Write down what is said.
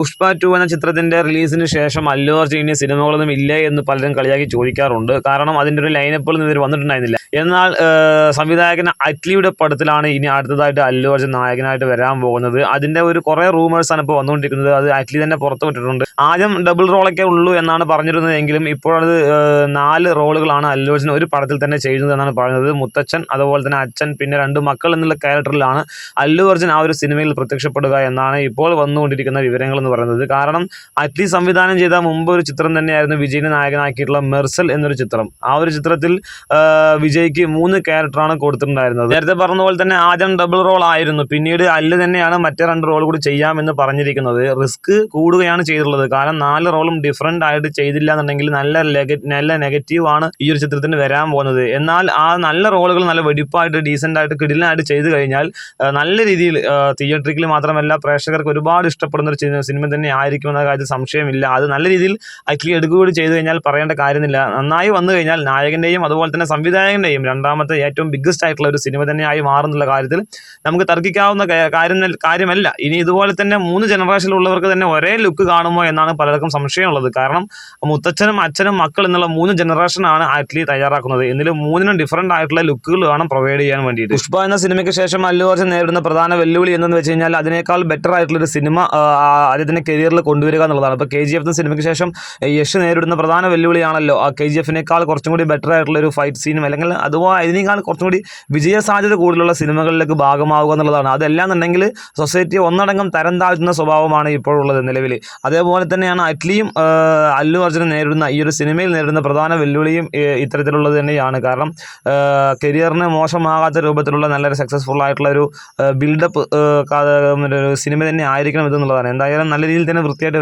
Pushpa to എന്ന ചിത്രത്തിന്റെ റിലീസിന് ശേഷം അല്ലു അർജുൻ ഇനി സിനിമകളൊന്നും ഇല്ല എന്ന് പലരും കളിയാക്കി ചോദിക്കാറുണ്ട്. കാരണം അതിന്റെ ഒരു ലൈനപ്പുകൾ ഇവർ വന്നിട്ടുണ്ടായിരുന്നില്ല. എന്നാൽ സംവിധായകൻ അറ്റ്ലിയുടെ പടത്തിലാണ് ഇനി അടുത്തതായിട്ട് അല്ലു അർജുൻ നായകനായിട്ട് വരാൻ പോകുന്നത്. അതിന്റെ ഒരു കുറേ റൂമേഴ്സാണ് ഇപ്പോൾ വന്നുകൊണ്ടിരിക്കുന്നത്. അത് അറ്റ്ലി തന്നെ പുറത്തു വിട്ടിട്ടുണ്ട്. ആദ്യം ഡബിൾ റോളൊക്കെ ഉള്ളൂ എന്നാണ് പറഞ്ഞിരുന്നതെങ്കിലും ഇപ്പോഴത് നാല് റോളുകളാണ് അല്ലു അർജുൻ ഒരു പടത്തിൽ തന്നെ ചെയ്യുന്നത് എന്നാണ് പറയുന്നത്. മുത്തച്ഛൻ അതുപോലെ തന്നെ അച്ഛൻ പിന്നെ രണ്ട് മക്കൾ എന്നുള്ള ക്യാരക്ടറിലാണ് അല്ലു അർജുൻ ആ ഒരു സിനിമയിൽ പ്രത്യക്ഷപ്പെടുക എന്നാണ് ഇപ്പോൾ വന്നുകൊണ്ടിരിക്കുന്ന വിവരങ്ങൾ പറയുന്നത്. കാരണം അറ്റ്ലി സംവിധാനം ചെയ്ത മുമ്പ് ഒരു ചിത്രം തന്നെയായിരുന്നു വിജയിനെ നായകനാക്കിയിട്ടുള്ള മെർസൽ എന്നൊരു ചിത്രം. ആ ഒരു ചിത്രത്തിൽ വിജയ്ക്ക് മൂന്ന് ക്യാരക്ടറാണ് കൊടുത്തിട്ടുണ്ടായിരുന്നത്. നേരത്തെ പറഞ്ഞ പോലെ തന്നെ ആദ്യം ഡബിൾ റോൾ ആയിരുന്നു. പിന്നീട് അല്ല് തന്നെയാണ് മറ്റേ രണ്ട് റോൾ കൂടി ചെയ്യാമെന്ന് പറഞ്ഞിരിക്കുന്നത്. റിസ്ക് കൂടുകയാണ് ചെയ്തിട്ടുള്ളത്. കാരണം നാല് റോളും ഡിഫറെന്റ് ആയിട്ട് ചെയ്തില്ല എന്നുണ്ടെങ്കിൽ നല്ല നല്ല നെഗറ്റീവ് ആണ് ഈ ഒരു ചിത്രത്തിന് വരാൻ പോകുന്നത്. എന്നാൽ ആ നല്ല റോളുകൾ നല്ല വെടിപ്പായിട്ട് ഡീസന്റ് ആയിട്ട് കിടിലായിട്ട് ചെയ്തു കഴിഞ്ഞാൽ നല്ല രീതിയിൽ തിയേറ്ററിക്കൽ മാത്രമല്ല പ്രേക്ഷകർക്ക് ഒരുപാട് ഇഷ്ടപ്പെടുന്ന ഒരു സിനിമ- സിനിമ തന്നെ ആയിരിക്കും എന്ന കാര്യത്തിൽ സംശയമില്ല. അത് നല്ല രീതിയിൽ ആക്ച്വലി എടുക്കുകയും ചെയ്തു കഴിഞ്ഞാൽ പറയേണ്ട കാര്യമില്ല. നന്നായി വന്നു കഴിഞ്ഞാൽ നായകന്റെയും അതുപോലെ തന്നെ സംവിധായകന്റെയും രണ്ടാമത്തെ ഏറ്റവും ബിഗ്ഗസ്റ്റ് ആയിട്ടുള്ള ഒരു സിനിമ തന്നെയായി മാറുന്നുള്ള കാര്യത്തിൽ നമുക്ക് തർക്കിക്കാവുന്ന കാര്യം കാര്യമല്ല. ഇനി ഇതുപോലെ തന്നെ മൂന്ന് ജനറേഷനിലുള്ളവർക്ക് തന്നെ ഒരേ ലുക്ക് കാണുമോ എന്നാണ് പലർക്കും സംശയമുള്ളത്. കാരണം മുത്തച്ഛനും അച്ഛനും മക്കൾ എന്നുള്ള മൂന്ന് ജനറേഷനാണ് ആക്ച്വലി തയ്യാറാക്കുന്നത്. ഇതിൽ മൂന്നിനും ഡിഫറന്റ് ആയിട്ടുള്ള ലുക്കുകൾ വേണം പ്രൊവൈഡ് ചെയ്യാൻ വേണ്ടിയിട്ട്. പുഷ്പ എന്ന സിനിമയ്ക്ക് ശേഷം അല്ലു അർജുൻ നേരിടുന്ന പ്രധാന വെല്ലുവിളി എന്തെന്ന് വെച്ച് കഴിഞ്ഞാൽ അതിനേക്കാൾ ബെറ്റർ ആയിട്ടുള്ള ഒരു സിനിമ അദ്ദേഹത്തിന്റെ കരിയറിൽ കൊണ്ടുവരിക എന്നുള്ളതാണ്. അപ്പോൾ കെ ജി എഫ് സിനിമയ്ക്ക് ശേഷം യശ് നേരിടുന്ന പ്രധാന വെല്ലുവിളിയാണല്ലോ. ആ കെ ജി എഫിനേക്കാൾ കുറച്ചും കൂടി ബെറ്റർ ആയിട്ടുള്ള ഒരു ഫൈറ്റ് സീനും അല്ലെങ്കിൽ അതുപോലെ അതിനേക്കാൾ കുറച്ചും കൂടി വിജയ സാധ്യത കൂടുതലുള്ള സിനിമകളിലേക്ക് ഭാഗമാവുക എന്നുള്ളതാണ്. അതെല്ലാം എന്നുണ്ടെങ്കിൽ സൊസൈറ്റി ഒന്നടങ്കം തരം താഴ്ത്തുന്ന സ്വഭാവമാണ് ഇപ്പോഴുള്ളത് നിലവിൽ അതേപോലെ തന്നെയാണ് അറ്റ്ലിയും അല്ലു അർജുനൻ നേരിടുന്ന ഈ ഒരു സിനിമയിൽ നേരിടുന്ന പ്രധാന വെല്ലുവിളിയും ഇത്തരത്തിലുള്ളത് തന്നെയാണ്. കാരണം കരിയറിന് മോശമാകാത്ത രൂപത്തിലുള്ള നല്ലൊരു സക്സസ്ഫുൾ ആയിട്ടുള്ള ഒരു ബിൽഡപ്പ് സിനിമ തന്നെ ആയിരിക്കണം ഇതെന്നുള്ളതാണ് എന്തായാലും നല്ല രീതിയിൽ തന്നെ വൃത്തിയായിട്ട്